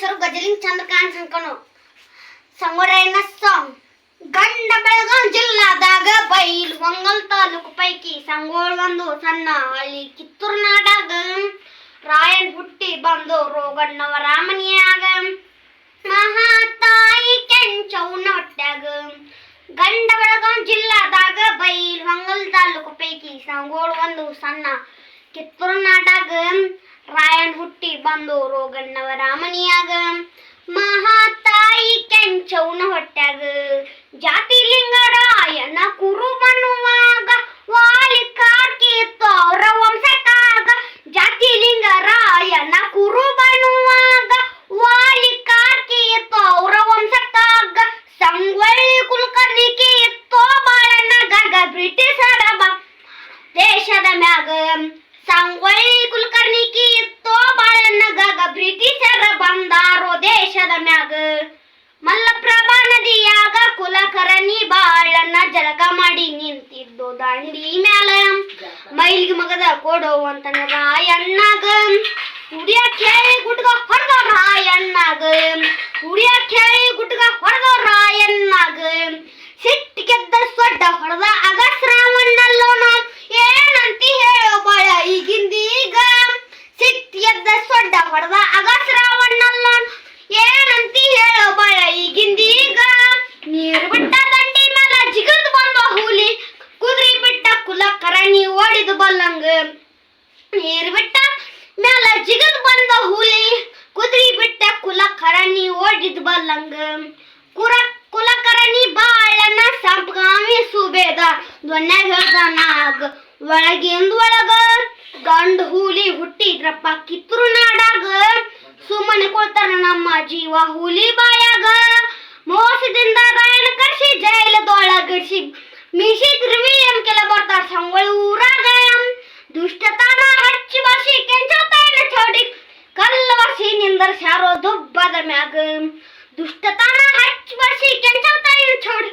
ಹೆಸರು ಗಜಲಿಂಗ್ ಚಂದ್ರಕಾಂತ್ ಸಂಕನು. ಸಂಗೊರೆಯನ್ನ ಸಾಂಗ್ ಗಂಡ ಬೆಳಗಾಂ ಜಿಲ್ಲಾದಾಗ ಬೈಲ್ ಹೊಂಗಲ್ ತಾಲೂಕು ಪೈಕಿ ಸಂಗೋಳ್ ಒಂದು, ಸಣ್ಣ ಹಳ್ಳಿ ಕಿತ್ತೂರು ನಾಡಾಗ. ರಾಯನ್ ಹುಟ್ಟಿ ಬಂದು ರೋಗಣ್ಣವ ರಾಮನಿಯಾಗ. ಮಹಾ ತಾಯಿ ಕೆಂಚೌನ ಹೊಟ್ಯಾಗ ಗಂಡ ಬೆಳಗಾಂ ಜಿಲ್ಲಾದಾಗ ಬೈಲ್ ಹೊಂಗಲ್ ತಾಲೂಕು ಪೈಕಿ ಸಂಗೋಳ್ ಒಂದು, ಸಣ್ಣ ಕಿತ್ತೂರು ನಾಡಾಗ. ರಾಯನ್ ಹುಟ್ಟಿ ಬಂದು ರೋಗಣ್ಣವರ ರಾಮನಿಯಾಗ ಮಹಾತಾಯಿ ಕೆಂಚೌನ ಹೊಟ್ಯಾಗ. ಜಾತಿ ಲಿಂಗರಾಯನ ಕುರು ಬನ್ನುವಾಗ ವಾಲಿ ಕಾಕಿ ತೋರ ವಂಶಕ್ಕಾಗ. ಜಾತಿ ಲಿಂಗರಾಯನ ಕುರು ಬನ್ನುವಾಗ ವಾಲಿ ಕಾಕಿ ತೋರ ವಂಶಕ್ಕಾಗ. ಸಂಗೊಳ್ಳಿ ಕುಲಕರ್ಣಿಕೆ ಎತ್ತೋ ಬಾಳಣ್ಣ. ಗರ್ಗ ಬ್ರಿಟಿಷರ ದೇಶದ ಮ್ಯಾಗ. ಸಂಗೊಳ್ಳಿ ಕುಲಕರ್ಣಿಕಿ ಇತ್ತೋ ಬಾಳನ್ನ ಗಗ, ಬ್ರಿಟಿಷರ ಬಂದಾರೋ ದೇಶದ ಮ್ಯಾಗ. ಮಲ್ಲಪ್ರಭಾ ನದಿಯಾಗ ಕುಲಕರ್ಣಿ ಬಾಳನ್ನ ಜಳಕ ಮಾಡಿ ನಿಂತಿದ್ದು ದಾಂಡಿ ಮ್ಯಾಲ. ಮೈಲಿಗೆ ಮಗದ ಕೊಡುವಂತ ರಾಯಣ್ಣಗ. ಕುಡಿಯ ಕೇಳಿ ಗುಡ್ಗ ಹೊಡೆದ ರಾಯಣ್ಣಗ ಸಿಟ್ಟು ಗೆದ್ದ ಸೊಡ್ಡ ಹೊಡೆದ ಅಗಸ್ರಾವಣ್ಣಲ್ಲೋ ನಾನು ಏನಂತಿ ಹೇಳೋ ಬಾಳ ಈಗಿಂದೀಗ ಸಿಟ್ಟು ಗೆದ್ದ ಸೊಡ್ಡ ಹೊಡೆದ ಅಗಸ್ರಾವಣ್ಣಲ್ಲೋ ಏನಂತಿ ಹೇಳೋ ಬಾಳ ಈಗಿಂದೀಗ ನೀರು ಬಿಟ್ಟ ದಂಡಿ ಮೇಲೆ ಜಿಗಿದು ಬಂದ ಹುಲಿ ಕುದುರೆ ಬಿಟ್ಟ ಕುಲ ಕರಣಿ ಓಡಿದು ಬಲ್ಲಂಗ ನೀರು ಬಿಟ್ಟ ಮ್ಯಾಲ ಜಿಗದ್ ಬಂದ ಹುಲಿ, ಕುದ್ರಿ ಬಿಟ್ಟ ಕುಲ ಕರಣಿ ಓಡಿದ್ ಬಲ್ಲಂಗ. ಕುರ ಕುಲಕರಣಿ ಬಾಳನ ಸಂಪಗಾಮಿ ಸುಬೇದ, ದೊನ್ಯಾಗ ಹೇಳ್ದನಾಗ ಒಳಗಿಂದ ಒಳಗ ಗಂಡ ಹುಲಿ ಹುಟ್ಟಿದ್ರಪ್ಪ ಕಿತ್ರು ನಾಡಾಗ ಸುಮ್ಮನೆ ಕೊಡ್ತಾರ ನಮ್ಮ ಜೀವ ಹುಲಿ ಬಾಯಾಗ. ಮೋಸದಿಂದ ರಾಯಣ ಕರ್ಸಿ ಜೈಲದೊಳಗಿಡ್ಸಿ ಮಿಸಿದ್ರವಿ ಕೆಲ ಬರ್ತಾರ ಸಂಗೊಳ್ಳಿ ಊರಾಗ ದುಷ್ಟತನ ಹಚ್ಚಿ ಬಸಿ ಕೆಂಚತಾಯನ ಚೌಡಿ. ಕಲ್ಲ ಬಸಿ ನಿಂದರ್ ಶಾರೋ ದುಬ್ಬದ ಮ್ಯಾಗ. ದುಷ್ಟತನ ಹಚ್ಚಿ ಬಸಿ ಕೆಂಚತಾಯನ ಚೌಡಿ.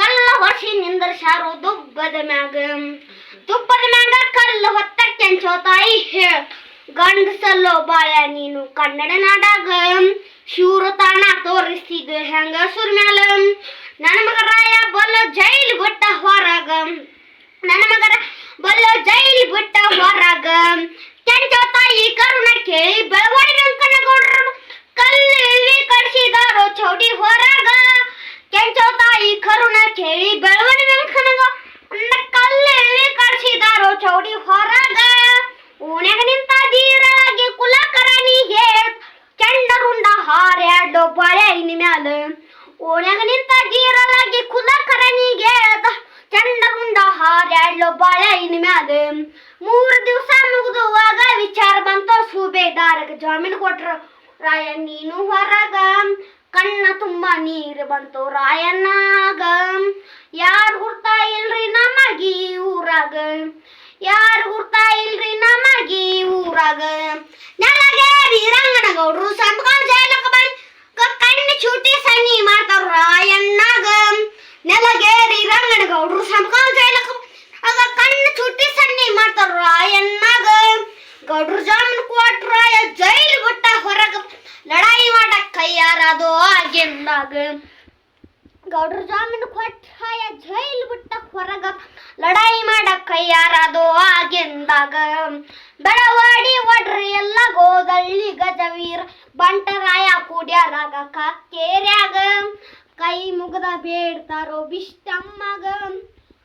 ಕಲ್ಲ ವರ್ಷಿ ನಿಂದರ್ ಶಾರೋ ದುಬ್ಬದ ಮ್ಯಾಗ. ದುಬ್ಬದ ಮ್ಯಾಗ ಕಲ್ಲ ಹೊತ್ತ ಕೆಂಚೋತಾಯಿ ಹೇಳ ಗಂಡಸಲ್ಲೋ ಬಾಳ ನೀನು ಕನ್ನಡ ನಾಡಾಗ ಶೂರತಾಣ ತೋರಿಸ್ತಿದ್ದು ಹೆಂಗ ಮ್ಯಾಲ. ಬಾಳೆ ಇನ್ ಮ್ಯಾಲ ಮೂರು ದಿವಸ ಮುಗಿದುವಾಗ ವಿಚಾರ ಬಂತ ಸುಬೇದಾರಗ ಜಾಮೀನು ಕೊಟ್ರ ರಾಯ ನೀನು ಹೊರಗ ಕಣ್ಣ ತುಂಬ ನೀರು ಬಂತು ರಾಯಣ್ಣಾಗ ಯಾರು ಗುರ್ತಾ ಇಲ್ರಿ ನಮಗಿ ಊರಾಗ ಯಾರು ಗುರ್ತಾ ಇಲ್ರಿ ನಮಗಿ ಊರಾಗ ನೆಲಗೇರಿ ರಂಗನಗೌಡ್ರು ಸಣ್ಣಿ ಗಡ್ರು ಜಾಮೂನ್ ಕೊಟ್ರಾಯ ಜೈಲ್ ಬಿಟ್ಟ ಹೊರಗ ಲಡಾಯಿ ಮಾಡಕ್ ಕೈಯಾರದು ಆಗಿಂದಾಗ. ಗೌಡ್ರ ಜಾಮೀನ್ ಕೊಟ್ಟಾಯ ಜೈಲ್ ಬಿಟ್ಟ ಹೊರಗ ಲಡಾಯಿ ಮಾಡಕ್ ಕೈಯಾರದು ಆಗಿಂದಾಗ. ಬೆಳವಾಡಿ ಒಡ್ರಿ ಎಲ್ಲ ಗೋದಳ್ಳಿ ಗಜವೀರ ಬಂಟರಾಯ ಕುಡ್ಯಾರಾಗ ಕಾಕೇರ್ಯಾಗ. ಕೈ ಮುಗದ ಬೇಡ್ತಾರೋ ಬಿಷ್ಟಮ್ಮಗ.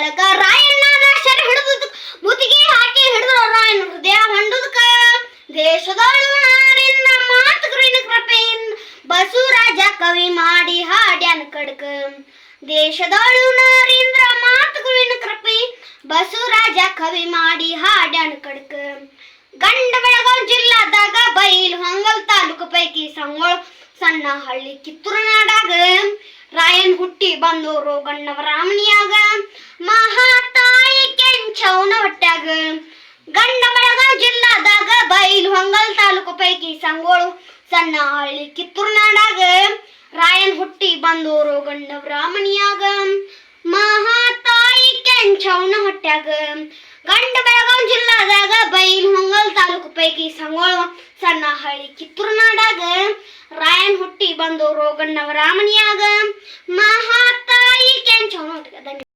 ಹಳಕ ರಾಯಣ್ಣನ ಶರ ಹಿಡಿದು ಮುತ್ತಿಗೆ ಹಾಕಿ ಹಿಡಿದು ರಾಯಣ್ಣ ಹೃದಯ ಹೊಂಡದಕ ದೇಶದಳು ನಾರಿನ ಕವಿ ಮಾಡಿ ಹಾಡ್ಯಾನ್ ಕಡಕ. ದೇಶದಳು ನರೇಂದ್ರ ಮಾತುಗಳಿನ ಕೃಪೆ ಬಸವರಾಜ ಕವಿ ಮಾಡಿ ಹಾಡ್ಯಾನ ಕಡಕ. ಗಂಡ ಬೆಳಗಾವ್ ಜಿಲ್ಲಾದಾಗ ಬೈಲ್ ಹೊಂಗಲ್ ತಾಲೂಕು ಪೈಕಿ ಸಂಗೋಳ ಸಣ್ಣ ಹಳ್ಳಿ ಕಿತ್ತೂರು ನಾಡಾಗ ರಾಯನ್ ಹುಟ್ಟಿ ಬಂದೋರು ರಾಮಣಿಯಾಗ ಮಹಾತಾಯಿ ಕೆಂಚವನ ಹೊಟ್ಯಾಗ ಗಂಡ ಬೆಳಗಾವ್ ಜಿಲ್ಲಾದಾಗ ಬೈಲ್ ಹೊಂಗಲ್ ತಾಲೂಕು ಪೈಕಿ ಸಂಗೋಳು ಸಣ್ಣ ಹಳ್ಳಿ ನಾಡಾಗ ರಾಯನ್ ಹುಟ್ಟಿ ಬಂದೋರು ಗಂಡ ಬ್ರಾಹ್ಮಣಿಯಾಗ. ಮಹಾತಾಯಿ ಕೆಂಚವನ ಹೊಟ್ಯಾಗ. ಗಂಡ ಬೆಳಗಾವ್ ಜಿಲ್ಲಾದಾಗ ಬೈಲ್ ಹೊಂಗಲ್ ತಾಲೂಕು ಪೈಕಿ ಸಂಗೋಳು ಸಣ್ಣ ಹಳ್ಳಿ ಕಿತ್ತೂರು ನಾಡಾಗ ರಾಯನ್ ಹುಟ್ಟಿ ಬಂದೋರು ಗಂಡ ಬ್ರಾಹ್ಮಣಿಯಾಗ. ಮಹಾತಾಯಿ ಕೆಂಚವನ ಹೊಟ್ಯಾಗ.